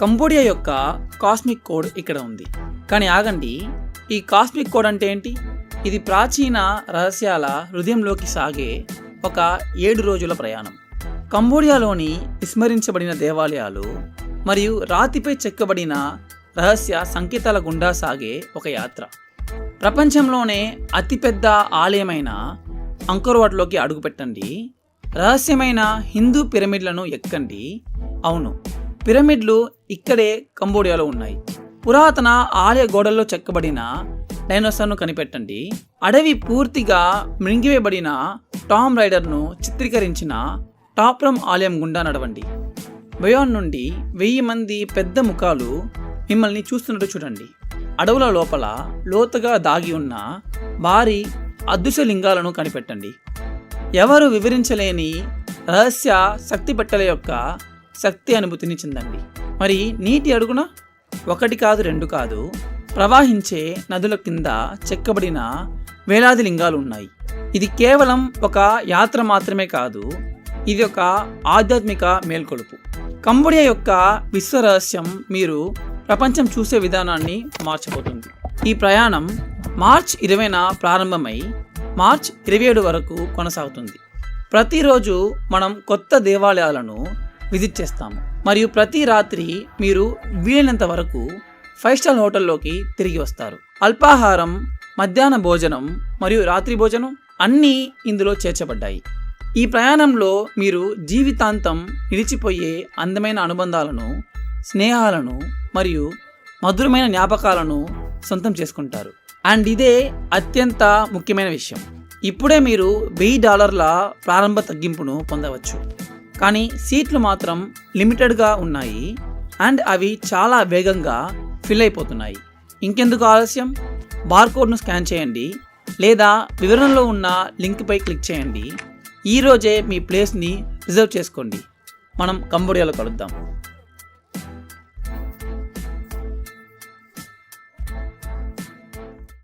Cambodia యొక్క cosmic code ఇక్కడ ఉంది. కానీ ఆగండి ఈ కాస్మిక్ కోడ్ అంటే ఏంటి? ఇది ప్రాచీన రహస్యాల హృదయంలోకి సాగే ఒక ఏడు రోజుల ప్రయాణం. కంబోడియాలోని విస్మరించబడిన దేవాలయాలు మరియు రాతిపై చెక్కబడిన రహస్య సంకేతాల గుండా సాగే ఒక యాత్ర. ప్రపంచంలోనే అతిపెద్ద ఆలయమైన అంకుర్వాట్లోకి అడుగుపెట్టండి. రహస్యమైన హిందూ పిరమిడ్లను ఎక్కండి. అవును పిరమిడ్లు ఇక్కడే కంబోడియాలో ఉన్నాయి. పురాతన ఆలయ గోడల్లో చెక్కబడిన డైనోసార్ను కనిపెట్టండి. అడవి పూర్తిగా మృంగివేయబడిన టామ్ రైడర్ను చిత్రీకరించిన టాప్రమ్ ఆలయం గుండా నడవండి. బయోన్ నుండి వెయ్యి మంది పెద్ద ముఖాలు మిమ్మల్ని చూస్తున్నట్టు చూడండి. అడవుల లోపల లోతుగా దాగి ఉన్న భారీ అదృశ్య లింగాలను కనిపెట్టండి. ఎవరు వివరించలేని రహస్య శక్తి పెట్టెల యొక్క శక్తి అనుభూతిని చెందండి మరి నీటి అడుగున ఒకటి కాదు రెండు కాదు ప్రవాహించే నదుల కింద చెక్కబడిన వేలాది లింగాలు ఉన్నాయి. ఇది కేవలం ఒక యాత్ర మాత్రమే కాదు ఇది ఒక ఆధ్యాత్మిక మేల్కొలుపు. కంబోడియా యొక్క విశ్వ రహస్యం మీరు ప్రపంచం చూసే విధానాన్ని మార్చబోతుంది. ఈ ప్రయాణం మార్చ్ ఇరవైన ప్రారంభమై మార్చ్ ఇరవై ఏడు వరకు కొనసాగుతుంది. ప్రతిరోజు మనం కొత్త దేవాలయాలను విజిట్ చేస్తాము. మరియు ప్రతి రాత్రి మీరు వీలైనంత వరకు ఫైవ్ స్టార్ హోటల్లోకి తిరిగి వస్తారు. అల్పాహారం మధ్యాహ్న భోజనం మరియు రాత్రి భోజనం అన్నీ ఇందులో చేర్చబడ్డాయి. ఈ ప్రయాణంలో మీరు జీవితాంతం నిలిచిపోయే అందమైన అనుబంధాలను స్నేహాలను మరియు మధురమైన జ్ఞాపకాలను సొంతం చేసుకుంటారు. అండ్ ఇదే అత్యంత ముఖ్యమైన విషయం. ఇప్పుడే మీరు వెయ్యి డాలర్ల ప్రారంభ తగ్గింపును పొందవచ్చు. కానీ సీట్లు మాత్రం లిమిటెడ్గా ఉన్నాయి అండ్ అవి చాలా వేగంగా ఫిల్ అయిపోతున్నాయి. ఇంకెందుకు ఆలస్యం? బార్కోడ్ను స్కాన్ చేయండి లేదా వివరణలో ఉన్న లింక్పై క్లిక్ చేయండి. ఈరోజే మీ ప్లేస్ని రిజర్వ్ చేసుకోండి. మనం కంబోడియాలో కలుద్దాం.